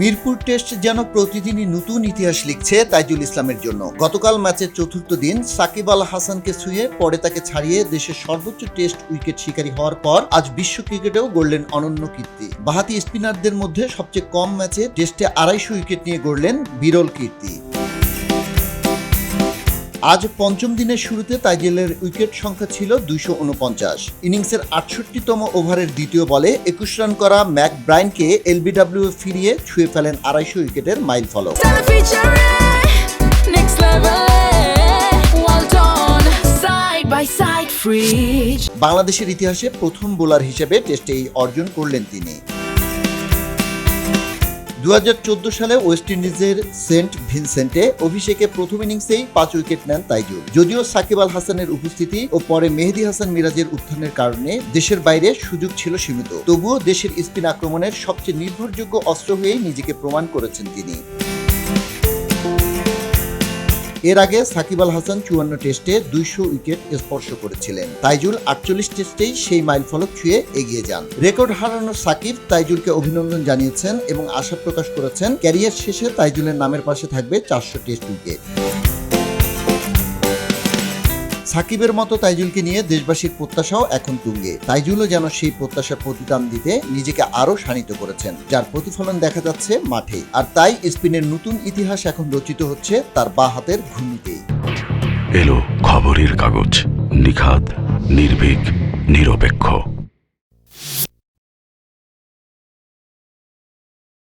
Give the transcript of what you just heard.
Mirpur test যেন প্রতিদিনই নতুন ইতিহাস লিখছে তাইজুল ইসলামের জন্য। গতকাল ম্যাচের চতুর্থ দিন সাকিব আল হাসানকে ছুঁয়ে পরে তাকে ছাড়িয়ে দেশের সর্বোচ্চ টেস্ট উইকেট শিকারী হওয়ার পর আজ বিশ্ব ক্রিকেটেও গড়লেন অনন্য কীর্তি। বাহাতি স্পিনারদের মধ্যে সবচেয়ে কম ম্যাচে টেস্টে আড়াইশো উইকেট নিয়ে গড়লেন বিরল কীর্তি। আজ পঞ্চম দিনের শুরুতে তাইজেলের উইকেট সংখ্যা ছিল দুইশো উনপঞ্চাশ। ইনিংসের আটষট্টিতম ওভারের দ্বিতীয় বলে একুশ রান করা ম্যাক ব্রাইনকে এলবিডব্লিউ ফিরিয়ে ছুঁয়ে ফেলেন আড়াইশো উইকেটের মাইল ফলক. বাংলাদেশের ইতিহাসে প্রথম বোলার হিসেবে টেস্টে এই অর্জন করলেন তিনি। দু হাজার চৌদ্দ সালে ওয়েস্ট ইন্ডিজের সেন্ট ভিনসেন্টে অভিষেকে প্রথম ইনিংসেই পাঁচ উইকেট নেন তাইজুল। যদিও সাকিব আল হাসানের উপস্থিতি ও পরে মেহেদি হাসান মিরাজের উত্থানের কারণে দেশের বাইরে সুযোগ ছিল সীমিত। তবুও দেশের স্পিন আক্রমণের সবচেয়ে নির্ভরযোগ্য অস্ত্র হয়েই নিজেকে প্রমাণ করেছেন তিনি। এর আগে সাকিব আল হাসান চুয়ান্ন টেস্টে দুইশো উইকেট স্পর্শ করেছিলেন। তাইজুল আটচল্লিশ টেস্টেই সেই মাইল ফলক ছুঁয়ে এগিয়ে যান। রেকর্ড হারানো সাকিব তাইজুলকে অভিনন্দন জানিয়েছেন এবং আশা প্রকাশ করেছেন, ক্যারিয়ার শেষে তাইজুলের নামের পাশে থাকবে চারশো টেস্ট উইকেট। সাকিবের মতো তাইজুলকে নিয়ে দেশবাসীর প্রত্যাশাও এখন তুঙ্গে। তাইজুলও যেন সেই প্রত্যাশার প্রতিদান দিতে নিজেকে আরও শানিত করেছেন, যার প্রতিফলন দেখা যাচ্ছে মাঠে। আর তাই স্পিনের নতুন ইতিহাস এখন রচিত হচ্ছে তার বা হাতের ঘূর্ণিতেই। এলো খবরের কাগজ নিখাত নির্ভীক, নিরপেক্ষ।